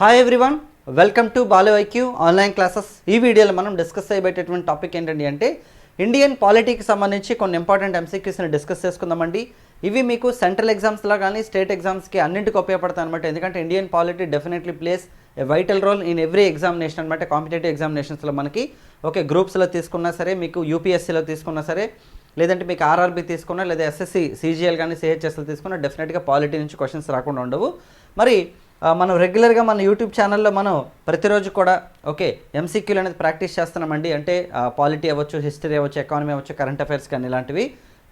Hi everyone welcome to బాలో IQ online classes ఈ వీడియోలో మనం డిస్కస్ చేయబేటటువంటి టాపిక్ ఏంటండి అంటే ఇండియన్ పాలిటీకి సంబంధించి కొన్ని ఇంపార్టెంట్ ఎంసీక్యూస్ని డిస్కస్ చేసుకుందామండి. ఇవి మీకు సెంట్రల్ ఎగ్జామ్స్లో కానీ స్టేట్ ఎగ్జామ్స్కి అన్నింటికి ఉపయోగపడతాయి అనమాట ఎందుకంటే Indian polity definitely plays a vital role in every examination అనమాట కాంపిటేటివ్ ఎగ్జామినేషన్స్లో మనకి ఓకే గ్రూప్స్లో తీసుకున్నా సరే మీకు యూపీఎస్సీలో తీసుకున్నా సరే లేదంటే మీకు ఆర్ఆర్బీ తీసుకున్నా లేదా ఎస్ఎస్సి సీజీఎల్ కానీ సిహెచ్ఎస్ఎల్ తీసుకున్నా డెఫినెట్గా పాలిటీ నుంచి క్వశ్చన్స్ రాకుండా ఉండవు. మరి మనం రెగ్యులర్గా మన యూట్యూబ్ ఛానల్లో మనం ప్రతిరోజు కూడా ఓకే ఎంసీక్యూలు అనేది ప్రాక్టీస్ చేస్తున్నామండి. అంటే పాలిటీ అవ్వచ్చు హిస్టరీ అవ్వచ్చు ఎకానమీ అవ్వచ్చు కరెంట్ అఫైర్స్ కానీ ఇలాంటివి.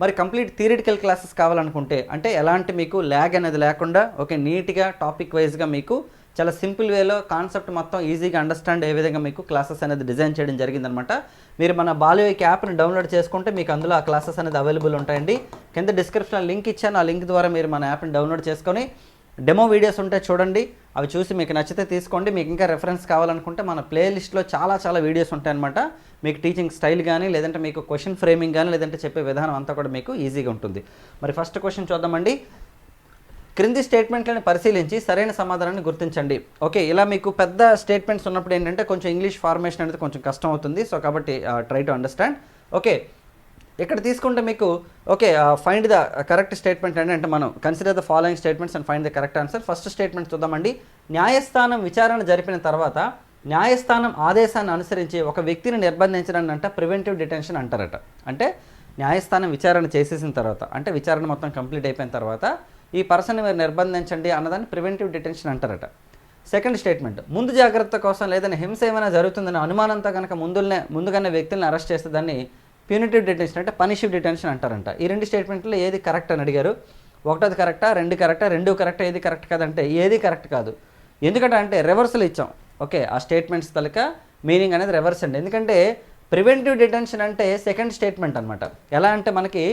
మరి కంప్లీట్ థియరిటికల్ క్లాసెస్ కావాలనుకుంటే అంటే ఎలాంటి మీకు ల్యాగ్ అనేది లేకుండా ఓకే నీట్గా టాపిక్ వైజ్గా మీకు చాలా సింపుల్ వేలో కాన్సెప్ట్ మొత్తం ఈజీగా అండర్స్టాండ్ ఏ విధంగా మీకు క్లాసెస్ అనేది డిజైన్ చేయడం జరిగిందనమాట. మీరు మన బాలయోకి యాప్ని డౌన్లోడ్ చేసుకుంటే మీకు అందులో ఆ క్లాసెస్ అనేది అవైలబుల్ ఉంటాయండి. కింద డిస్క్రిప్షన్లో లింక్ ఇచ్చాను. ఆ లింక్ ద్వారా మీరు మన యాప్ని డౌన్లోడ్ చేసుకొని డెమో వీడియోస్ ఉంటే చూడండి. అవి చూసి మీకు నచ్చితే తీసుకోండి. మీకు ఇంకా రెఫరెన్స్ కావాలనుకుంటే మన ప్లేలిస్ట్లో చాలా చాలా వీడియోస్ ఉంటాయన్నమాట. మీకు టీచింగ్ స్టైల్ కానీ లేదంటే మీకు క్వశ్చన్ ఫ్రేమింగ్ కానీ లేదంటే చెప్పే విధానం అంతా కూడా మీకు ఈజీగా ఉంటుంది. మరి ఫస్ట్ క్వశ్చన్ చూద్దామండి. క్రింది స్టేట్మెంట్లను పరిశీలించి సరైన సమాధానాన్ని గుర్తించండి. ఓకే ఇలా మీకు పెద్ద స్టేట్మెంట్స్ ఉన్నప్పుడు ఏంటంటే కొంచెం ఇంగ్లీష్ ఫార్మేషన్ అనేది కొంచెం కష్టం అవుతుంది. సో కాబట్టి ట్రై టు అండర్స్టాండ్ ఓకే ఇక్కడ తీసుకుంటే మీకు okay find the correct statement అంటే అంటే మనం consider the following statements and find the correct answer first statement చూద్దామండి. న్యాయస్థానం విచారణ జరిపిన తర్వాత న్యాయస్థానం ఆదేశాన్ని అనుసరించి ఒక వ్యక్తిని నిర్బంధించడాన్ని అంట ప్రివెంటివ్ డిటెన్షన్ అంటారట. అంటే న్యాయస్థానం విచారణ చేసేసిన తర్వాత అంటే విచారణ మొత్తం కంప్లీట్ అయిపోయిన తర్వాత ఈ పర్సన్ మీరు నిర్బంధించండి అన్నదాన్ని ప్రివెంటివ్ డిటెన్షన్ అంటారట. సెకండ్ స్టేట్మెంట్ ముందు జాగ్రత్త కోసం లేదని హింస ఏమైనా జరుగుతుందని అనుమానంతో కనుక ముందునే ముందుగానే వ్యక్తులను అరెస్ట్ చేస్తే దాన్ని ప్యూనిటివ్ డిటెన్షన్ అంటే పనిషివ్ డిటెన్షన్ అంటారంట. ఈ రెండు స్టేట్మెంట్లో ఏది కరెక్ట్ అని అడిగారు? ఒకటోది కరెక్టా రెండు కరెక్టా రెండు కరెక్ట్ ఏది కరెక్ట్ కాదంటే ఏది కరెక్ట్ కాదు. ఎందుకంటే అంటే రివర్సల్ ఇచ్చాం. ఓకే ఆ స్టేట్మెంట్స్ తలక మీనింగ్ అనేది రివర్స్ అండి. ఎందుకంటే ప్రివెంటివ్ డిటెన్షన్ అంటే సెకండ్ స్టేట్మెంట్ అనమాట ఎలా అంటే మనకి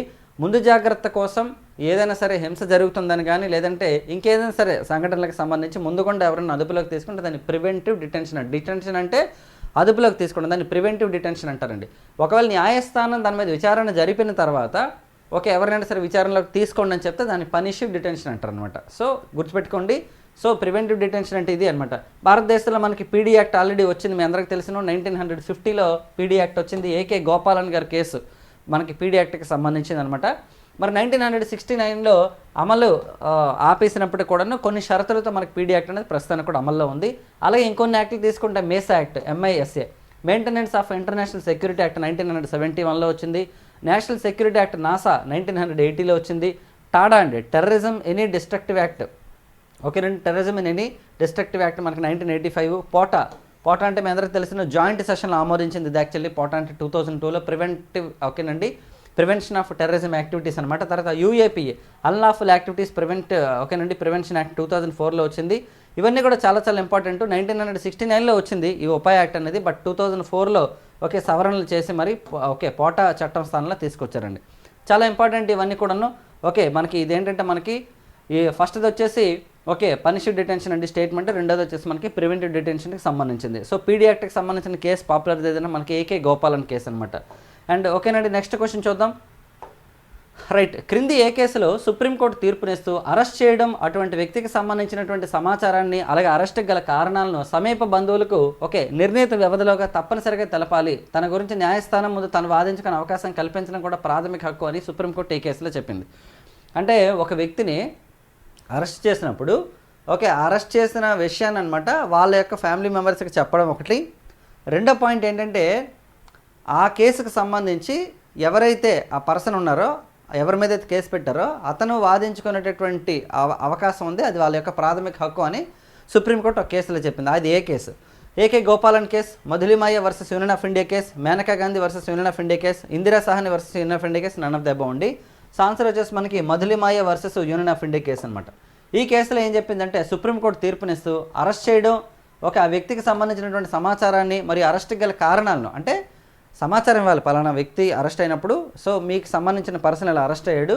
ముందు జాగ్రత్త కోసం ఏదైనా సరే హింస జరుగుతుందని కానీ లేదంటే ఇంకేదైనా సరే సంఘటనలకు సంబంధించి ముందుకుండా ఎవరైనా అదుపులోకి తీసుకుంటే దాన్ని ప్రివెంటివ్ డిటెన్షన్ డిటెన్షన్ అంటే అదుపులోకి తీసుకోవడం దాన్ని ప్రివెంటివ్ డిటెన్షన్ అంటారండి. ఒకవేళ న్యాయస్థానం దాని మీద విచారణ జరిపిన తర్వాత ఓకే ఎవరైనా సరే విచారణలోకి తీసుకోండి అని చెప్తే దాన్ని పనిషివ్ డిటెన్షన్ అంటారు అనమాట సో గుర్తుపెట్టుకోండి. సో ప్రివెంటివ్ డిటెన్షన్ అంటే ఇది అనమాట భారతదేశంలో మనకి పీడీ యాక్ట్ ఆల్రెడీ వచ్చింది. మీ అందరికీ తెలిసిన నైన్టీన్ హండ్రెడ్ ఫిఫ్టీలో పీడీ యాక్ట్ వచ్చింది. ఏకే గోపాలన్ గారి కేసు మనకి పీడీ యాక్ట్కి సంబంధించింది అనమాట మరి నైన్టీన్ హండ్రెడ్ సిక్స్టీ నైన్లో అమలు ఆపేసినప్పుడు కూడాను కొన్ని షరతులతో మనకి పీడీ యాక్ట్ అనేది ప్రస్తుతానికి కూడా అమల్లో ఉంది. అలాగే ఇంకొన్ని యాక్ట్లు తీసుకుంటే MISA act M I S A maintenance of international security act nineteen hundred seventy వన్లో వచ్చింది. National security act NASA nineteen hundred ఎయిటీలో వచ్చింది. టాడా అండి టెర్రరిజం ఎనీ డిస్ట్రక్టివ్ యాక్ట్ ఓకేనండి terrorism in any destructive act మనకి nineteen eighty five. POTA POTA అంటే మీ అందరికీ తెలిసిన joint సెషన్లో ఆమోదించింది ఇది యాక్చువల్లీ పోటా అంటే టూ థౌసండ్ టూలో ప్రివెంటివ్ ఓకేనండి. ప్రివెన్షన్ ఆఫ్ టెర్రరిజం యాక్టివిటీస్ అనమాట తర్వాత యూఏపీఏ అన్లాఫుల్ యాక్టివిటీస్ ప్రివెంట్ ఓకేనండి ప్రివెన్షన్ యాక్ట్ టూ థౌసండ్ ఫోర్లో వచ్చింది. ఇవన్నీ కూడా చాలా చాలా ఇంపార్టెంట్ నైన్టీన్ హండ్రెడ్ సిక్స్టీ నైన్లో వచ్చింది ఈ ఉపాయ యాక్ట్ అనేది బట్ టూ థౌసండ్ ఫోర్లో ఓకే సవరణలు చేసి మరి ఓకే పోటా చట్టం స్థానంలో తీసుకొచ్చారండి. చాలా ఇంపార్టెంట్ ఇవన్నీ కూడాను. ఓకే మనకి ఇదేంటంటే మనకి ఈ ఫస్ట్ది వచ్చేసి ఓకే పనిషిడ్ డిటెన్షన్ అంటే స్టేట్మెంట్ రెండోది వచ్చేసి మనకి ప్రివెంటివ్ డిటెన్షన్కి సంబంధించింది. సో పీడీ యాక్ట్కి సంబంధించిన కేసు పాపులర్ ఏదైనా మనకి ఏకే గోపాలన్ కేసు అనమాట అండ్ ఓకేనండి నెక్స్ట్ క్వశ్చన్ చూద్దాం. రైట్ క్రింది ఏ కేసులో సుప్రీంకోర్టు తీర్పునిస్తూ అరెస్ట్ చేయడం అటువంటి వ్యక్తికి సంబంధించినటువంటి సమాచారాన్ని అలాగే అరెస్ట్కి గల కారణాలను సమీప బంధువులకు ఓకే నిర్ణీత వ్యవధిలోగా తప్పనిసరిగా తెలపాలి. తన గురించి న్యాయస్థానం ముందు తను వాదించుకునే అవకాశం కల్పించడం కూడా ప్రాథమిక హక్కు అని సుప్రీంకోర్టు ఈ కేసులో చెప్పింది. అంటే ఒక వ్యక్తిని అరెస్ట్ చేసినప్పుడు ఓకే అరెస్ట్ చేసిన విషయాన్ని అనమాట వాళ్ళ యొక్క ఫ్యామిలీ మెంబర్స్కి చెప్పడం ఒకటి. రెండో పాయింట్ ఏంటంటే ఆ కేసుకు సంబంధించి ఎవరైతే ఆ పర్సన్ ఉన్నారో ఎవరి మీద అయితే కేసు పెట్టారో అతను వాదించుకునేటటువంటి అవ- అవకాశం ఉంది. అది వాళ్ళ యొక్క ప్రాథమిక హక్కు అని సుప్రీంకోర్టు ఒక కేసులో చెప్పింది. అది ఏ case? AK Gopalan case Madhu Limaye versus union of India case Maneka Gandhi versus union of India case Indira Sawhney versus union of India case none of దెబ్బ ఉండి సాన్సర్ వచ్చేసి మనకి Madhu Limaye versus union of India case అనమాట ఈ కేసులో ఏం చెప్పిందంటే supreme court తీర్పునిస్తూ arrest చేయడం ఒక వ్యక్తికి సంబంధించినటువంటి సమాచారాన్ని మరియు అరెస్ట్కి గల కారణాలను అంటే సమాచారం ఇవ్వాలి. పలానా వ్యక్తి అరెస్ట్ అయినప్పుడు సో మీకు సంబంధించిన పర్సన్ ఇలా అరెస్ట్ అయ్యాడు.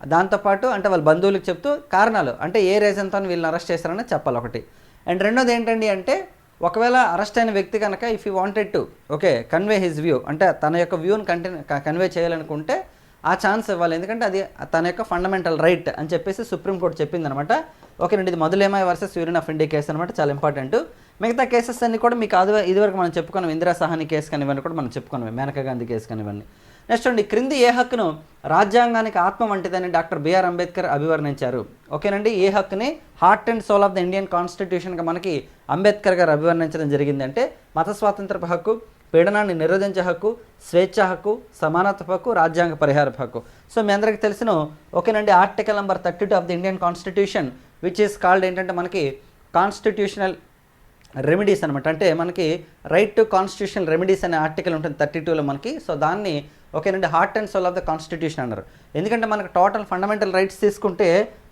దాంతోపాటు అంటే వాళ్ళ బంధువులకు చెప్తూ కారణాలు అంటే ఏ రీజన్తో వీళ్ళని అరెస్ట్ చేశారని చెప్పాలి ఒకటి. అండ్ రెండోది ఏంటండి అంటే ఒకవేళ అరెస్ట్ అయిన వ్యక్తి కనుక if you wanted to okay convey his view అంటే తన యొక్క వ్యూని కంటిన్యూ కన్వే చేయాలనుకుంటే ఆ ఛాన్స్ ఇవ్వాలి. ఎందుకంటే అది తన యొక్క ఫండమెంటల్ రైట్ అని చెప్పేసి సుప్రీంకోర్టు చెప్పింది అనమాట ఓకేనండి ఇది మొదలేమాయి versus union of India case అనమాట చాలా ఇంపార్టెంట్ మిగతా కేసెస్ అన్ని కూడా మీకు అది ఇదివరకు మనం చెప్పుకున్నాం. ఇందిరా సహాని కేసు కానివ్వండి కూడా మనం చెప్పుకున్నాం. మేనకా గాంధీ కేసు కానివ్వండి. నెక్స్ట్ అండి క్రింది ఏ హక్కును రాజ్యాంగానికి ఆత్మ వంటిదని డాక్టర్ బిఆర్ అంబేద్కర్ అభివర్ణించారు. ఓకేనండి ఏ హక్కుని heart and soul of the Indian కాన్స్టిట్యూషన్గా మనకి అంబేద్కర్ గారు అభివర్ణించడం జరిగిందంటే మత స్వాతంత్రపు హక్కు పీడనాన్ని నిరోధించే హక్కు స్వేచ్ఛ హక్కు సమానత్వ హక్కు రాజ్యాంగ పరిహార హక్కు. సో మీ అందరికీ తెలిసిన ఓకేనండి article number thirty two of the Indian constitution which is called ఏంటంటే మనకి కాన్స్టిట్యూషనల్ రెమెడీస్ అనమాట అంటే మనకి రైట్ టు కాన్స్టిట్యూషనల్ రెమెడీస్ అనే ఆర్టికల్ ఉంటుంది థర్టీ టూలో మనకి. సో దాన్ని ఓకేనండి heart and soul of the constitution అన్నారు. ఎందుకంటే మనకి టోటల్ ఫండమెంటల్ రైట్స్ తీసుకుంటే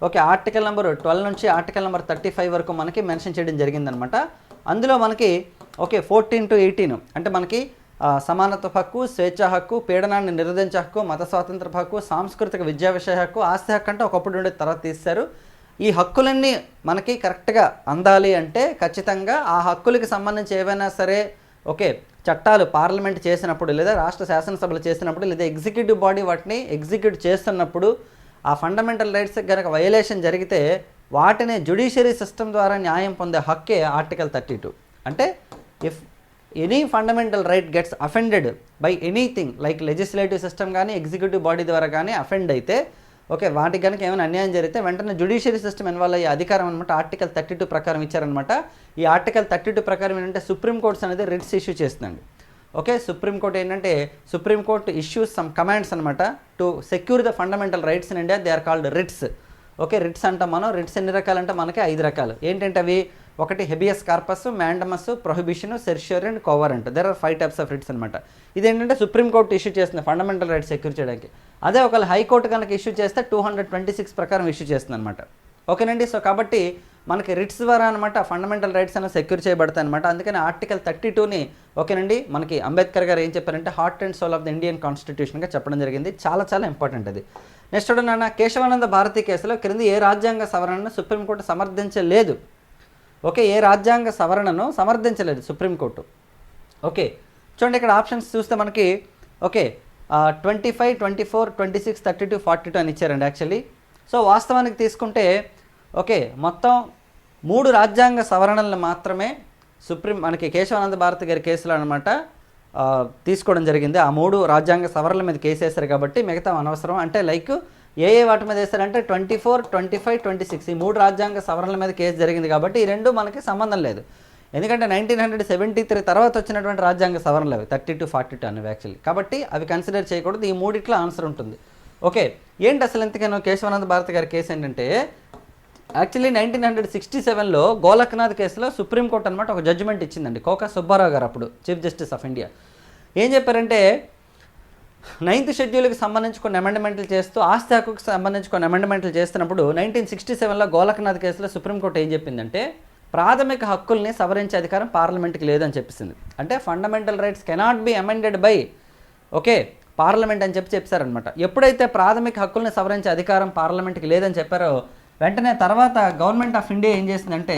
ఓకే ఆర్టికల్ నెంబర్ ట్వెల్వ్ నుంచి ఆర్టికల్ నెంబర్ థర్టీ ఫైవ్ వరకు మనకి మెన్షన్ చేయడం జరిగిందనమాట అందులో మనకి ఓకే ఫోర్టీన్ టు ఎయిటీన్ అంటే మనకి సమానత్వ హక్కు స్వేచ్ఛ హక్కు పీడనాన్ని నిరోధించే హక్కు మత స్వాతంత్ర హక్కు సాంస్కృతిక విద్యా విషయ హక్కు ఆస్తి హక్కు అంటే ఒకప్పుడు ఉండే తర్వాత తీశారు. ఈ హక్కులన్నీ మనకి కరెక్ట్గా అందాలి అంటే ఖచ్చితంగా ఆ హక్కులకి సంబంధించి ఏవైనా సరే ఓకే చట్టాలు పార్లమెంట్ చేసినప్పుడు లేదా రాష్ట్ర శాసనసభలు చేసినప్పుడు లేదా ఎగ్జిక్యూటివ్ బాడీ వాటిని ఎగ్జిక్యూట్ చేస్తున్నప్పుడు ఆ ఫండమెంటల్ రైట్స్ కనుక వయలేషన్ జరిగితే వాటిని జుడిషియరీ సిస్టమ్ ద్వారా న్యాయం పొందే హక్కే ఆర్టికల్ థర్టీ టూ. అంటే if any fundamental right gets offended by anything like legislative system కానీ ఎగ్జిక్యూటివ్ బాడీ ద్వారా కానీ అఫెండ్ అయితే ఓకే వాటికి కనుక ఏమైనా అన్యాయం జరిగితే వెంటనే జుడిషియరీ సిస్టమ్ ఇన్వాల్వ్ అయ్యే అధికారం అనమాట ఆర్టికల్ థర్టీ టూ ప్రకారం ఇచ్చారనమాట ఈ ఆర్టికల్ థర్టీ టూ ప్రకారం ఏంటంటే సుప్రీంకోర్ట్స్ అనేది రిట్స్ ఇష్యూ చేస్తుందండి. ఓకే సుప్రీంకోర్టు ఏంటంటే supreme court issues some commands అనమాట to secure the fundamental rights in India they are called writs okay writs అంటాం మనం రిట్స్ ఎన్ని రకాలంటే మనకి ఐదు రకాలు. ఏంటంటే అవి? ఒకటి habeas corpus mandamus prohibition certiorari and quo warranto. There are five types of writs అనమాట ఇదేంటంటే సుప్రీంకోర్టు ఇష్యూ చేస్తుంది ఫండమెంటల్ రైట్స్ సెక్యూర్ చేయడానికి. అదే ఒకవేళ హైకోర్టు కనుక ఇష్యూ చేస్తే టూ హండ్రెడ్ ట్వంటీ సిక్స్ ప్రకారం ఇష్యూ చేస్తుంది అనమాట ఓకేనండి? సో కాబట్టి మనకి రిట్స్ ద్వారా అనమాట ఫండమెంటల్ రైట్స్ అనేవి సెక్యూర్ చేయబడతాయి అనమాట అందుకని ఆర్టికల్ థర్టీ టూని ఓకేనండి? మనకి అంబేద్కర్ గారు ఏం చెప్పారంటే heart and soul of the Indian కాన్స్టిట్యూషన్గా చెప్పడం జరిగింది. చాలా చాలా ఇంపార్టెంట్ అది. నెక్స్ట్ నాన్న కేశవానంద భారతి కేసులో క్రింది ఏ రాజ్యాంగ సవరణను సుప్రీంకోర్టు సమర్థించలేదు? ఓకే ఏ రాజ్యాంగ సవరణను సమర్థించలేదు సుప్రీంకోర్టు? ఓకే చూడండి ఇక్కడ ఆప్షన్స్ చూస్తే మనకి okay twenty five twenty four twenty six thirty two forty two అని ఇచ్చారండి యాక్చువల్లీ సో వాస్తవానికి తీసుకుంటే ఓకే మొత్తం మూడు రాజ్యాంగ సవరణలను మాత్రమే సుప్రీం మనకి కేశవానంద భారతి గారి కేసులు అనమాట తీసుకోవడం జరిగింది. ఆ మూడు రాజ్యాంగ సవరణల మీద కేసు వేశారు కాబట్టి మిగతా అనవసరం. అంటే లైక్ ఏ ఏ వాటి మీద వేశారంటే twenty four twenty five twenty six ఈ మూడు రాజ్యాంగ సవరణల మీద కేసు జరిగింది కాబట్టి ఈ రెండు మనకి సంబంధం లేదు. ఎందుకంటే నైన్టీన్ హండ్రెడ్ సెవెంటీ త్రీ తర్వాత వచ్చినటువంటి రాజ్యాంగ సవరణలు అవి థర్టీ టు ఫార్టీ టూ అనేవి యాక్చువల్లీ కాబట్టి అవి కన్సిడర్ చేయకూడదు. ఈ మూడిట్లో ఆన్సర్ ఉంటుంది. ఓకే ఏంటి అసలు ఎంతకైనా కేశవానంద భారతి గారి కేసు ఏంటంటే యాక్చువల్లీ నైన్టీన్ హండ్రెడ్ సిక్స్టీ సెవెన్లో గోలక్నాథ్ కేసులో సుప్రీంకోర్టు అనమాట ఒక జడ్జిమెంట్ ఇచ్చిందండి. కోకా సుబ్బారావు గారు అప్పుడు చీఫ్ జస్టిస్ ఆఫ్ ఇండియా. ఏం చెప్పారంటే నైన్త్ షెడ్యూల్కి సంబంధించి కొన్ని అమెండ్మెంట్లు చేస్తూ ఆస్తి హక్కుకి సంబంధించి కొన్ని అమెండ్మెంట్లు చేస్తున్నప్పుడు నైన్టీన్ సిక్స్టీ సెవెన్లో గోలక్నాథ్ కేసులో సుప్రీంకోర్టు ఏం చెప్పిందంటే ప్రాథమిక హక్కుల్ని సవరించే అధికారం పార్లమెంట్కి లేదని చెప్పేసింది అంటే fundamental rights cannot be amended by okay parliament అని చెప్పి చెప్పారనమాట ఎప్పుడైతే ప్రాథమిక హక్కుల్ని సవరించే అధికారం పార్లమెంట్కి లేదని చెప్పారో వెంటనే తర్వాత గవర్నమెంట్ ఆఫ్ ఇండియా ఏం చేసిందంటే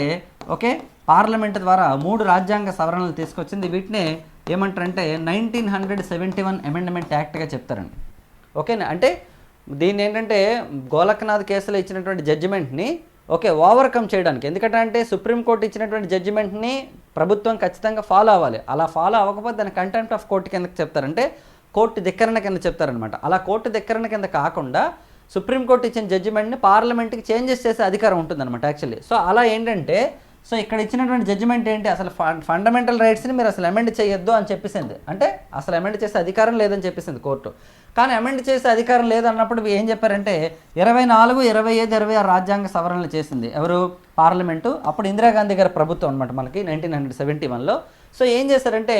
ఓకే పార్లమెంట్ ద్వారా మూడు రాజ్యాంగ సవరణలు తీసుకొచ్చింది. వీటినే ఏమంటారంటే nineteen hundred seventy one amendment యాక్ట్గా చెప్తారండి. ఓకేనా? అంటే దీన్ని ఏంటంటే గోలక్నాథ్ కేసులో ఇచ్చినటువంటి జడ్జిమెంట్ని ఓకే ఓవర్కమ్ చేయడానికి. ఎందుకంటే అంటే సుప్రీంకోర్టు ఇచ్చినటువంటి జడ్జిమెంట్ని ప్రభుత్వం ఖచ్చితంగా ఫాలో అవ్వాలి. అలా ఫాలో అవ్వకపోతే దాని కంటెంప్ట్ ఆఫ్ కోర్టు కింద చెప్తారంటే కోర్టు ధిక్కరణ కింద చెప్తారనమాట అలా కోర్టు ధిక్కరణ కింద కాకుండా సుప్రీంకోర్టు ఇచ్చిన జడ్జిమెంట్ని పార్లమెంట్కి చేంజెస్ చేసే అధికారం ఉంటుందన్నమాట యాక్చువల్లీ సో అలా ఏంటంటే సో ఇక్కడ ఇచ్చినటువంటి జడ్జిమెంట్ ఏంటి? అసలు ఫండమెంటల్ రైట్స్ని మీరు అసలు అమెండ్ చేయొద్దు అని చెప్పేసింది. అంటే అసలు అమెండ్ చేసే అధికారం లేదని చెప్పేసింది కోర్టు. కానీ అమెండ్ చేసే అధికారం లేదన్నప్పుడు ఏం చెప్పారంటే ఇరవై నాలుగు ఇరవై ఐదు ఇరవై ఆరు రాజ్యాంగ సవరణలు చేసింది. ఎవరు? పార్లమెంటు అప్పుడు ఇందిరాగాంధీ గారి ప్రభుత్వం అనమాట మనకి నైన్టీన్ హండ్రెడ్ సెవెంటీ వన్లో సో ఏం చేశారంటే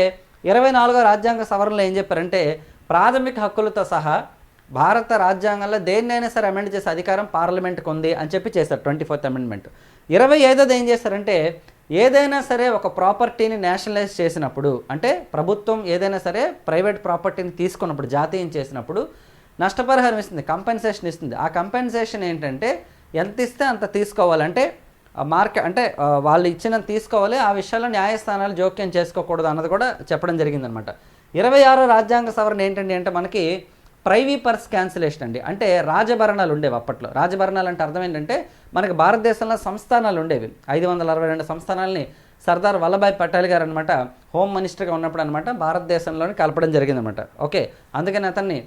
ఇరవై నాలుగో రాజ్యాంగ సవరణలో ఏం చెప్పారంటే ప్రాథమిక హక్కులతో సహా భారత రాజ్యాంగంలో దేన్నైనా సరే అమెండ్ చేసే అధికారం పార్లమెంట్కి ఉంది అని చెప్పి చేశారు ట్వంటీ ఫోర్త్ అమెండ్మెంట్ ఇరవై ఐదోది ఏం చేశారంటే ఏదైనా సరే ఒక ప్రాపర్టీని నేషనలైజ్ చేసినప్పుడు అంటే ప్రభుత్వం ఏదైనా సరే ప్రైవేట్ ప్రాపర్టీని తీసుకున్నప్పుడు జాతీయం చేసినప్పుడు నష్టపరిహారం ఇస్తుంది కంపెన్సేషన్ ఇస్తుంది. ఆ కంపెన్సేషన్ ఏంటంటే ఎంత ఇస్తే అంత తీసుకోవాలంటే మార్కెట్ అంటే వాళ్ళు ఇచ్చినంత తీసుకోవాలి ఆ విషయాల్లో న్యాయస్థానాలు జోక్యం చేసుకోకూడదు అన్నది కూడా చెప్పడం జరిగిందనమాట. ఇరవై ఆరో రాజ్యాంగ సవరణ ఏంటండి అంటే మనకి ప్రైవీ పర్స్ క్యాన్సిలేషన్ అండి. అంటే రాజభరణాలు ఉండేవి అప్పట్లో. రాజభరణాలు అంటే అర్థం ఏంటంటే మనకి భారతదేశంలో సంస్థానాలు ఉండేవి. ఐదు వందల అరవై రెండు సంస్థానాలని సర్దార్ వల్లభాయ్ పటేల్ గారు అనమాట హోమ్ మినిస్టర్గా ఉన్నప్పుడు అనమాట భారతదేశంలోని కలపడం జరిగిందనమాట ఓకే అందుకని అతన్ని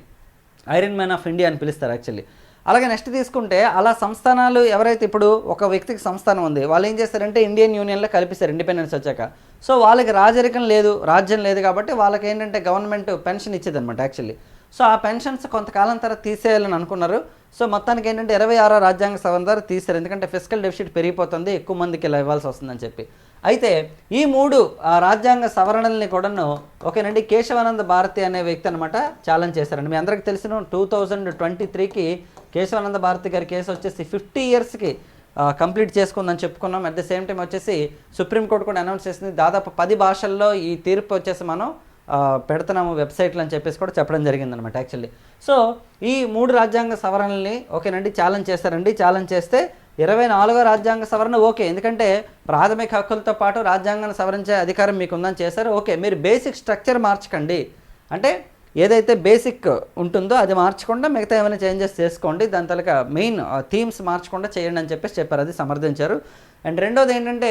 ఐరన్ మ్యాన్ ఆఫ్ ఇండియా అని పిలుస్తారు యాక్చువల్లీ. అలాగే నెక్స్ట్ తీసుకుంటే అలా సంస్థానాలు ఎవరైతే ఇప్పుడు ఒక వ్యక్తికి సంస్థానం ఉంది వాళ్ళు ఏం చేస్తారంటే ఇండియన్ యూనియన్లో కలిపిస్తారు ఇండిపెండెన్స్ వచ్చాక. సో వాళ్ళకి రాజరికం లేదు రాజ్యం లేదు కాబట్టి వాళ్ళకి ఏంటంటే గవర్నమెంట్ పెన్షన్ ఇచ్చేదన్నమాట యాక్చువల్లీ. సో ఆ పెన్షన్స్ కొంతకాలం తర్వాత తీసేయాలని అనుకున్నారు. సో మొత్తానికి ఏంటంటే ఇరవై ఆరో రాజ్యాంగ సవరణ ద్వారా తీశారు. ఎందుకంటే ఫిజికల్ డెఫిసిట్ పెరిగిపోతుంది ఎక్కువ మందికి ఇలా ఇవ్వాల్సి వస్తుందని చెప్పి. అయితే ఈ మూడు ఆ రాజ్యాంగ సవరణల్ని కూడాను ఓకేనండి కేశవానంద భారతి అనే వ్యక్తి అనమాట ఛాలెంజ్ చేశారండి. మీ అందరికీ తెలిసిన టూ థౌజండ్ ట్వంటీ త్రీకి కేశవానంద భారతి గారి కేసు వచ్చేసి ఫిఫ్టీ ఇయర్స్కి కంప్లీట్ చేసుకుందని చెప్పుకున్నాం. అట్ ద సేమ్ టైం వచ్చేసి సుప్రీంకోర్టు కూడా అనౌన్స్ చేసింది. దాదాపు పది భాషల్లో ఈ తీర్పు వచ్చేసి మనం పెడుతున్నాము వెబ్సైట్లు అని చెప్పేసి కూడా చెప్పడం జరిగిందనమాట యాక్చువల్లీ. సో ఈ మూడు రాజ్యాంగ సవరణల్ని ఓకేనండి ఛాలెంజ్ చేస్తారండి ఛాలెంజ్ చేస్తే ఇరవై నాలుగో రాజ్యాంగ సవరణ ఓకే. ఎందుకంటే ప్రాథమిక హక్కులతో పాటు రాజ్యాంగాన్ని సవరించే అధికారం మీకు ఉందని చేశారు. ఓకే మీరు బేసిక్ స్ట్రక్చర్ మార్చకండి. అంటే ఏదైతే బేసిక్ ఉంటుందో అది మార్చకుండా మిగతా ఏమైనా చేంజెస్ చేసుకోండి. దాని తలక మెయిన్ థీమ్స్ మార్చకుండా చేయండి అని చెప్పేసి చెప్పారు అది సమర్థించారు. అండ్ రెండోది ఏంటంటే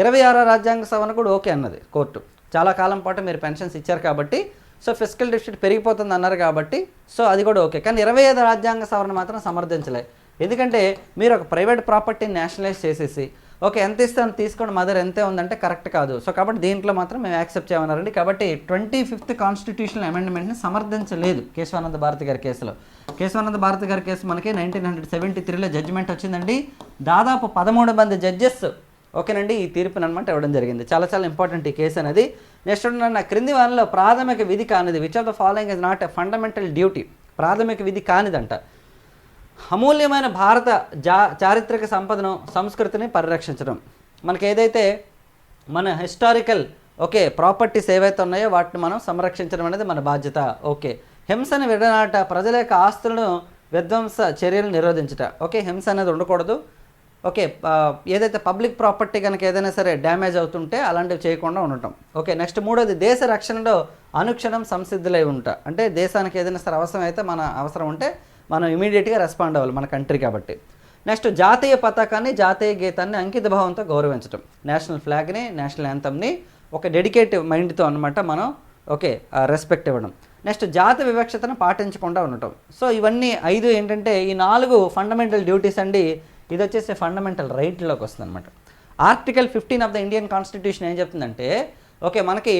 ఇరవై ఆరో రాజ్యాంగ సవరణ కూడా ఓకే అన్నది కోర్టు. చాలా కాలం పాటు మీరు పెన్షన్స్ ఇచ్చారు కాబట్టి సో ఫిజికల్ డెఫిసిట్ పెరిగిపోతుంది అన్నారు కాబట్టి సో అది కూడా ఓకే. కానీ ఇరవై ఐదు రాజ్యాంగ సవరణ మాత్రం సమర్థించలే. ఎందుకంటే మీరు ఒక ప్రైవేట్ ప్రాపర్టీని నేషనలైజ్ చేసేసి ఓకే ఎంత ఇస్తాను తీసుకోండి మదర్ ఎంతే ఉందంటే కరెక్ట్ కాదు. సో కాబట్టి దీంట్లో మాత్రం మేము యాక్సెప్ట్ చేయమన్నారండి. కాబట్టి ట్వంటీ ఫిఫ్త్ కాన్స్టిట్యూషనల్ అమెండ్మెంట్ని సమర్థించలేదు కేశవానంద భారతి గారి కేసులో. కేశవానంద భారతి గారి కేసు మనకి నైన్టీన్ హండ్రెడ్ సెవెంటీ త్రీలో జడ్జిమెంట్ వచ్చిందండి. దాదాపు పదమూడు మంది జడ్జెస్ ఓకేనండి ఈ తీర్పుని అనమాట ఇవ్వడం జరిగింది. చాలా చాలా ఇంపార్టెంట్ ఈ కేసు అనేది. నెక్స్ట్ ఉన్న క్రింది వారిలో ప్రాథమిక విధి కానిది which of the following is not a fundamental duty ప్రాథమిక విధి కానిదంట. అమూల్యమైన భారత జా చారిత్రక సంపదను సంస్కృతిని పరిరక్షించడం. మనకి ఏదైతే మన హిస్టారికల్ ఓకే ప్రాపర్టీస్ ఏవైతే ఉన్నాయో వాటిని మనం సంరక్షించడం అనేది మన బాధ్యత. ఓకే. హింసను విడనాట ప్రజల యొక్క ఆస్తులను విధ్వంస చర్యలు నిరోధించట. ఓకే హింస అనేది ఉండకూడదు. ఓకే ఏదైతే పబ్లిక్ ప్రాపర్టీ కనుక ఏదైనా సరే డ్యామేజ్ అవుతుంటే అలాంటివి చేయకుండా ఉండటం. ఓకే నెక్స్ట్ మూడోది దేశ రక్షణలో అనుక్షణం సంసిద్ధులై ఉంటా. అంటే దేశానికి ఏదైనా సరే అవసరం అయితే మన అవసరం ఉంటే మనం ఇమీడియట్గా రెస్పాండ్ అవ్వాలి మన కంట్రీ కాబట్టి. నెక్స్ట్ జాతీయ పతాకాన్ని జాతీయ గీతాన్ని అంకిత భావంతో గౌరవించడం నేషనల్ ఫ్లాగ్ని నేషనల్ యాంథమ్ని ఒక డెడికేటివ్ మైండ్తో అనమాట మనం ఓకే రెస్పెక్ట్ ఇవ్వడం. నెక్స్ట్ జాతి వివక్షతను పాటించకుండా ఉండటం. సో ఇవన్నీ ఐదు ఏంటంటే ఈ నాలుగు ఫండమెంటల్ డ్యూటీస్ అండి ఇది వచ్చేసి ఫండమెంటల్ రైట్లోకి వస్తుంది అనమాట article fifteen of the Indian constitution ఏం చెప్తుందంటే ఓకే మనకి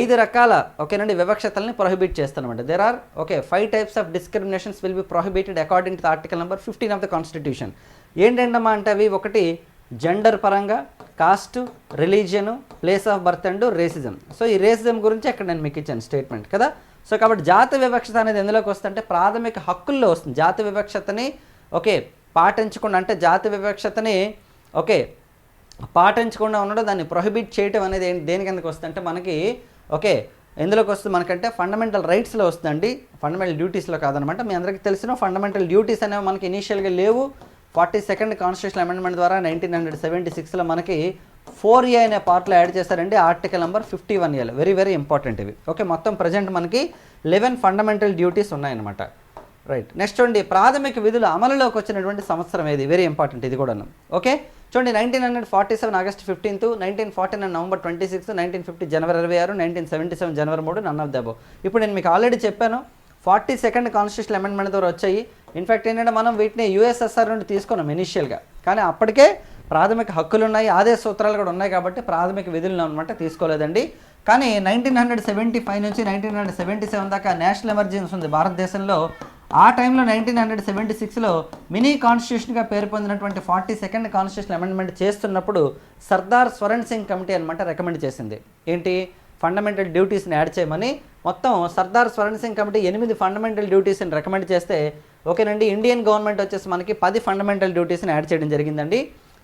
ఐదు రకాల ఓకేనండి వివక్షతల్ని prohibit చేస్తానమాట there are okay five types of discriminations will be prohibited according to article number fifteen of the constitution ఏంటంటమ్మా అంటే అవి? ఒకటి జెండర్ పరంగా caste religion place of birth and racism so ఈ రేసిజం గురించి అక్కడ నేను మీకు ఇచ్చాను స్టేట్మెంట్ కదా? సో కాబట్టి జాతి వివక్షత అనేది ఎందులోకి వస్తుందంటే ప్రాథమిక హక్కుల్లో వస్తుంది. జాతి వివక్షతని ఓకే పాటించకుండా అంటే జాతి వివక్షతని ఓకే పాటించకుండా ఉండడం దాన్ని ప్రొహిబిట్ చేయటం అనేది దేని కిందకి వస్తుంది అంటే మనకి ఓకే ఎందులోకి వస్తుంది మనకంటే ఫండమెంటల్ రైట్స్లో వస్తుందండి. ఫండమెంటల్ డ్యూటీస్లో కాదనమాట. మీ అందరికీ తెలిసిన ఫండమెంటల్ డ్యూటీస్ అనేవి మనకి ఇనీషియల్గా లేవు. ఫార్టీ సెకండ్ కాన్స్టిట్యూషన్ అమెండ్మెంట్ ద్వారా నైన్టీన్ హండ్రెడ్ సెవెంటీ సిక్స్లో మనకి ఫోర్ ఏ అనే పార్ట్లో యాడ్ చేశారండి. ఆర్టికల్ నెంబర్ ఫిఫ్టీ వన్ ఏలో వెరీ వెరీ ఇంపార్టెంట్ ఇవి. ఓకే మొత్తం ప్రజెంట్ మనకి లెవెన్ ఫండమెంటల్ డ్యూటీస్ ఉన్నాయన్నమాట. రైట్ నెక్స్ట్ చూడండి ప్రాథమిక విధులు అమలులోకి వచ్చినటువంటి సంవత్సరం ఏది? వెరీ ఇంపార్టెంట్ ఇది కూడా ఓకే చూడండి nineteen hundred forty seven August fifteenth nineteen forty nine November twenty six nineteen fifty జనవరి ఇరవై ఆరు నైన్టీన్ సెవెంటీ సెవెన్ జనవరి మూడు నన్ ఆఫ్ దబో ఇప్పుడు నేను మీకు ఆల్రెడీ చెప్పాను ఫార్టీ సెకండ్ కాన్స్టిట్యూషన్ అమెండ్మెంట్ ద్వారా వచ్చాయి. ఇన్ఫాక్ట్ ఏంటంటే మనం వీటిని యూఎస్ఎస్ఆర్ నుండి తీసుకున్నాం ఇనిషియల్గా కానీ అప్పటికే ప్రాథమిక హక్కులు ఉన్నాయి ఆదేశ సూత్రాలు కూడా ఉన్నాయి కాబట్టి ప్రాథమిక విధులను అనమాట తీసుకోలేదండి. కానీ నైన్టీన్ హండ్రెడ్ సెవెంటీ ఫైవ్ నుంచి నైన్టీన్ హండ్రెడ్ సెవెంటీ సెవెన్ దాకా నేషనల్ ఎమర్జెన్సీ ఉంది. భారతదేశంలో ఆ టైంలో నైన్టీన్ హండ్రెడ్ సెవెంటీ సిక్స్లో మినీ కాన్స్టిట్యూషన్గా పేరు పొందినటువంటి ఫార్టీ సెకండ్ కాన్స్టిట్యూషన్ అమెండ్మెంట్ చేస్తున్నప్పుడు సర్దార్ స్వరణ్ సింగ్ కమిటీ అనమాట రికమెండ్ చేసింది. ఏంటి? ఫండమెంటల్ డ్యూటీస్ని యాడ్ చేయమని మొత్తం సర్దార్ స్వరణ్ సింగ్ కమిటీ ఎనిమిది ఫండమెంటల్ డ్యూటీస్ని రికమెండ్ చేస్తే ఓకేనండి ఇండియన్ గవర్నమెంట్ వచ్చేసి మనకి పది ఫండమెంటల్ డ్యూటీస్ని యాడ్ చేయడం జరిగిందండి.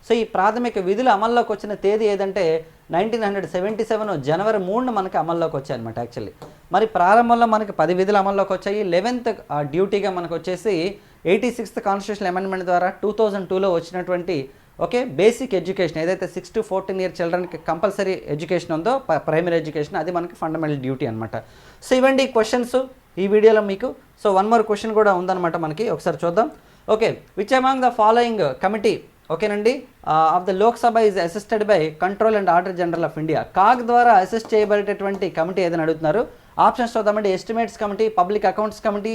సో ఈ ప్రాథమిక విధులు అమల్లోకి వచ్చిన తేదీ ఏదంటే నైన్టీన్ హండ్రెడ్ సెవెంటీ సెవెన్ జనవరి మూడున మనకి అమల్లోకి వచ్చాయి అనమాట యాక్చువల్లీ మరి ప్రారంభంలో మనకి పది విధులు అమల్లోకి వచ్చాయి. లెవెన్త్ డ్యూటీగా మనకు వచ్చేసి ఎయిటీ సిక్స్త్ కాన్స్టిట్యూషన్ అమెండ్మెంట్ ద్వారా టూ థౌజండ్ టూలో వచ్చినటువంటి ఓకే బేసిక్ ఎడ్యుకేషన్. ఏదైతే సిక్స్ టు ఫోర్టీన్ ఇయర్ చిల్డ్రన్కి కంపల్సరీ ఎడ్యుకేషన్ ఉందో ప్రైమరీ ఎడ్యుకేషన్ అది మనకి ఫండమెంటల్ డ్యూటీ అనమాట సో ఇవ్వండి క్వశ్చన్స్ ఈ వీడియోలో మీకు. సో వన్ మోర్ క్వశ్చన్ కూడా ఉందన్నమాట మనకి. ఒకసారి చూద్దాం. Okay which among the following committee ఓకేనండి? Of the Lok Sabha is assisted by control and order general of India CAG ద్వారా అసిస్ట్ చేయబడేటటువంటి కమిటీ ఏదైనా అడుగుతున్నారు? ఆప్షన్స్ చూద్దామండి. Estimates committee public accounts committee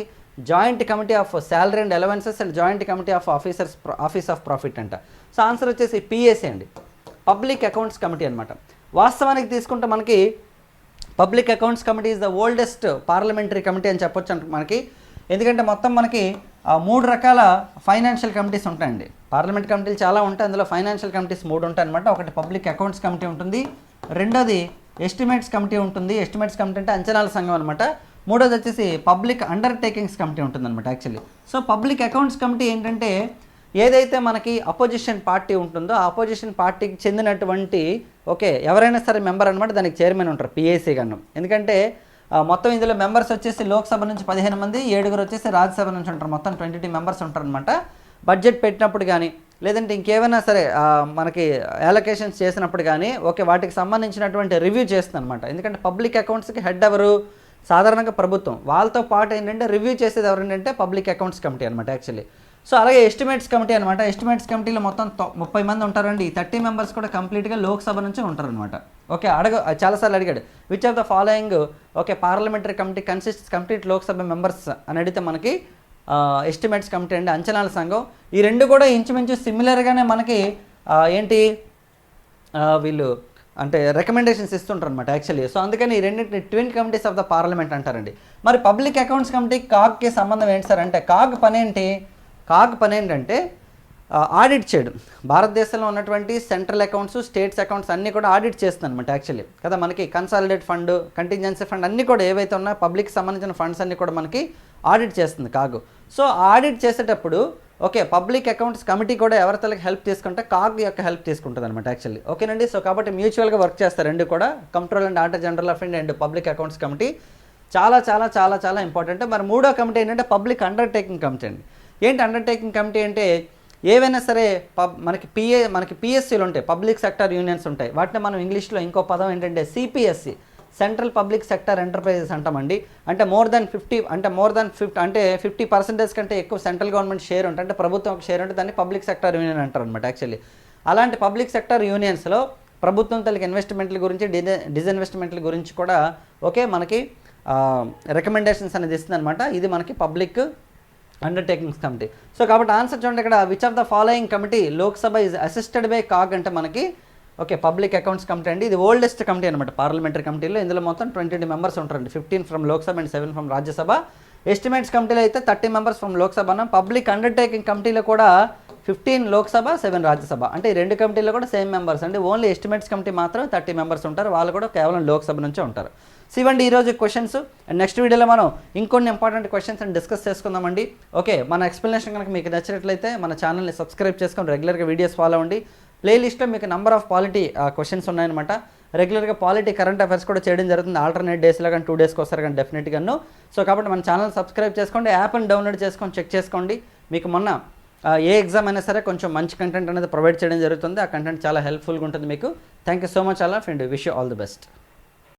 joint committee of salary and allowances and joint committee of officers office of profit అంట. So answer వచ్చేసి PSA అండి. Public accounts committee అనమాట వాస్తవానికి తీసుకుంటే మనకి public accounts committee is the oldest parliamentary committee అని చెప్పొచ్చు అంట మనకి. ఎందుకంటే మొత్తం మనకి మూడు రకాల ఫైనాన్షియల్ కమిటీస్ ఉంటాయండి. పార్లమెంట్ కమిటీలు చాలా ఉంటాయి అందులో ఫైనాన్షియల్ కమిటీస్ మూడు ఉంటాయి అనమాట ఒకటి పబ్లిక్ అకౌంట్స్ కమిటీ ఉంటుంది రెండోది ఎస్టిమేట్స్ కమిటీ ఉంటుంది. ఎస్టిమేట్స్ కమిటీ అంటే అంచనాల సంఘం అనమాట మూడోది వచ్చేసి పబ్లిక్ అండర్టేకింగ్స్ కమిటీ ఉంటుంది అనమాట actually. So public accounts committee ఏంటంటే ఏదైతే మనకి అపోజిషన్ పార్టీ ఉంటుందో ఆ అపోజిషన్ పార్టీకి చెందినటువంటి ఓకే ఎవరైనా సరే మెంబర్ అనమాట దానికి చైర్మన్ ఉంటారు పిఏసీ గన్ను ఎందుకంటే మొత్తం ఇందులో మెంబర్స్ వచ్చేసి లోక్సభ నుంచి పదిహేను మంది ఏడుగురు వచ్చేసి రాజ్యసభ నుంచి ఉంటారు. మొత్తం ట్వంటీ టూ మెంబర్స్ ఉంటారు అనమాట బడ్జెట్ పెట్టినప్పుడు కానీ లేదంటే ఇంకేమైనా సరే మనకి అలొకేషన్స్ చేసినప్పుడు కానీ ఓకే వాటికి సంబంధించినటువంటి రివ్యూ చేస్తుంది అనమాట ఎందుకంటే పబ్లిక్ అకౌంట్స్కి హెడ్ ఎవరు? సాధారణంగా ప్రభుత్వం. వాళ్ళతో పాటు ఏంటంటే రివ్యూ చేసేది ఎవరు ఏంటంటే పబ్లిక్ అకౌంట్స్ కమిటీ అనమాట యాక్చువల్లీ సో అలాగే ఎస్టిమేట్స్ కమిటీ అనమాట ఎస్టిమేట్స్ కమిటీలో మొత్తం ముప్పై మంది ఉంటారండి. ఈ థర్టీ మెంబర్స్ కూడా కంప్లీట్గా లోక్సభ నుంచి ఉంటారనమాట ఓకే అడగ చాలాసార్లు అడిగాడు. Which of the following okay parliamentary committee consist complete Lok Sabha members అని అడిగితే మనకి ఎస్టిమేట్స్ కమిటీ అండి అంచనాల సంఘం. ఈ రెండు కూడా ఇంచుమించు సిమిలర్గానే మనకి ఏంటి? వీళ్ళు అంటే రికమెండేషన్స్ ఇస్తుంటారు అనమాట యాక్చువల్లీ సో అందుకని ఈ రెండింటిని twin committees of the parliament అంటారండి. మరి పబ్లిక్ అకౌంట్స్ కమిటీ కాగ్కి సంబంధం ఏంటి సార్ అంటే కాగ్ పని ఏంటి? కాగ్ పని ఏంటంటే ఆడిట్ చేయడం. భారతదేశంలో ఉన్నటువంటి సెంట్రల్ అకౌంట్స్ స్టేట్స్ అకౌంట్స్ అన్నీ కూడా ఆడిట్ చేస్తుంది అనమాట యాక్చువల్లీ కదా మనకి కన్సాలిడేట్ ఫండ్ కంటింజెన్సీ ఫండ్ అన్నీ కూడా ఏవైతే ఉన్నాయో పబ్లిక్ సంబంధించిన ఫండ్స్ అన్నీ కూడా మనకి ఆడిట్ చేస్తుంది కాగు. సో ఆడిట్ చేసేటప్పుడు ఓకే పబ్లిక్ అకౌంట్స్ కమిటీ కూడా ఎవరితలకి హెల్ప్ తీసుకుంటే కాగ్ యొక్క హెల్ప్ తీసుకుంటుంది అనమాట యాక్చువల్లీ ఓకేనండి? సో కాబట్టి మ్యూచువల్గా వర్క్ చేస్తారు రెండు కూడా. Control and order general of India and public accounts committee చాలా చాలా చాలా చాలా ఇంపార్టెంట్ మరి మూడో కమిటీ ఏంటంటే పబ్లిక్ అండర్టేకింగ్ కమిటీ అండి. ఏంటి అండర్టేకింగ్ కమిటీ అంటే ఏవైనా సరే పబ్ మనకి పిఏ మనకి పిఎస్సీలు ఉంటాయి పబ్లిక్ సెక్టర్ యూనియన్స్ ఉంటాయి. వాటిని మనం ఇంగ్లీష్లో ఇంకో పదం ఏంటంటే CPSC central public sector enterprises అంటామండి. అంటే మోర్ దెన్ ఫిఫ్టీ అంటే మోర్ దెన్ ఫిఫ్టీ అంటే ఫిఫ్టీ పర్సెంటేజ్ కంటే ఎక్కువ సెంట్రల్ గవర్నమెంట్ షేర్ ఉంటుంది అంటే ప్రభుత్వం ఒక షేర్ ఉంటే దాన్ని పబ్లిక్ సెక్టర్ యూనియన్ అంటారు అనమాట యాక్చువల్లీ అలాంటి పబ్లిక్ సెక్టర్ యూనియన్స్లో ప్రభుత్వం తల్లికి ఇన్వెస్ట్మెంట్ల గురించి డిజ డిజిన్వెస్ట్మెంట్ల గురించి కూడా ఓకే మనకి రికమెండేషన్స్ అనేది ఇస్తుంది అనమాట ఇది మనకి పబ్లిక్ అండర్టేకింగ్స్ కమిటీ. సో కాబట్టి ఆన్సర్ చూడండి ఇక్కడ which of the following committee Lok Sabha is assisted by CAG అంటే మనకి ఓకే పబ్లిక్ అకౌంట్స్ కమిటీ అండి. ఇది ఓల్డెస్ట్ కమిటీ అనమాట పార్లమెంటరీ కమిటీలో ఇందులో మొత్తం ట్వంటీ మెంబర్స్ ఉంటారండి. Fifteen from Lok Sabha and seven from Rajya Sabha. Estimates కమిటీలో అయితే thirty members from Lok Sabha public undertaking కమిటీలో కూడా ఫిఫ్టీన్ లోక్సభ సెవెన్ రాజ్యసభ. అంటే ఈ రెండు కమిటీలో కూడా సేమ్ మెంబర్స్ అండి ఓన్లీ ఎస్టిమేట్స్ కమిటీ మాత్రం థర్టీ మెంబర్స్ ఉంటారు. వాళ్ళు కూడా కేవలం లోక్సభ నుంచే ఉంటారు. సో ఇవ్వండి ఈరోజు క్వశ్చన్స్ అండ్ నెక్స్ట్ వీడియోలో మనం ఇంకొన్ని ఇంపార్టెంట్ క్వశ్చన్స్ అండ్ డిస్కస్ చేసుకుందామండి. ఓకే మన ఎక్స్ప్లెనేషన్ కనుక మీకు నచ్చినట్లయితే మన ఛానల్ని సబ్స్క్రైబ్ చేసుకొని రెగ్యులర్గా వీడియోస్ ఫాలో అవ్వండి. ప్లేలిస్ట్లో మీకు నెంబర్ ఆఫ్ పాలిటీ క్వశ్చన్స్ ఉన్నాయన్నమాట. రెగ్యులర్గా పాలిటీ కరెంట్ అఫైర్స్ కూడా చేయడం జరుగుతుంది. ఆల్టర్నేట్ డేస్లో కానీ టూ డేస్కి వస్తారు కానీ డెఫినెట్గాను సో కాబట్టి మన ఛానల్ సబ్స్క్రైబ్ చేసుకోండి. యాప్ని డౌన్లోడ్ చేసుకొని చెక్ చేసుకోండి. మీకు మొన్న ఏ ఎగ్జామ్ అయినా సరే కొంచెం మంచి కంటెంట్ అనేది ప్రొవైడ్ చేయడం జరుగుతుంది. ఆ కంటెంట్ చాలా హెల్ప్ఫుల్గా ఉంటుంది మీకు. థ్యాంక్ యూ సో మచ్ అలా and wish you all the best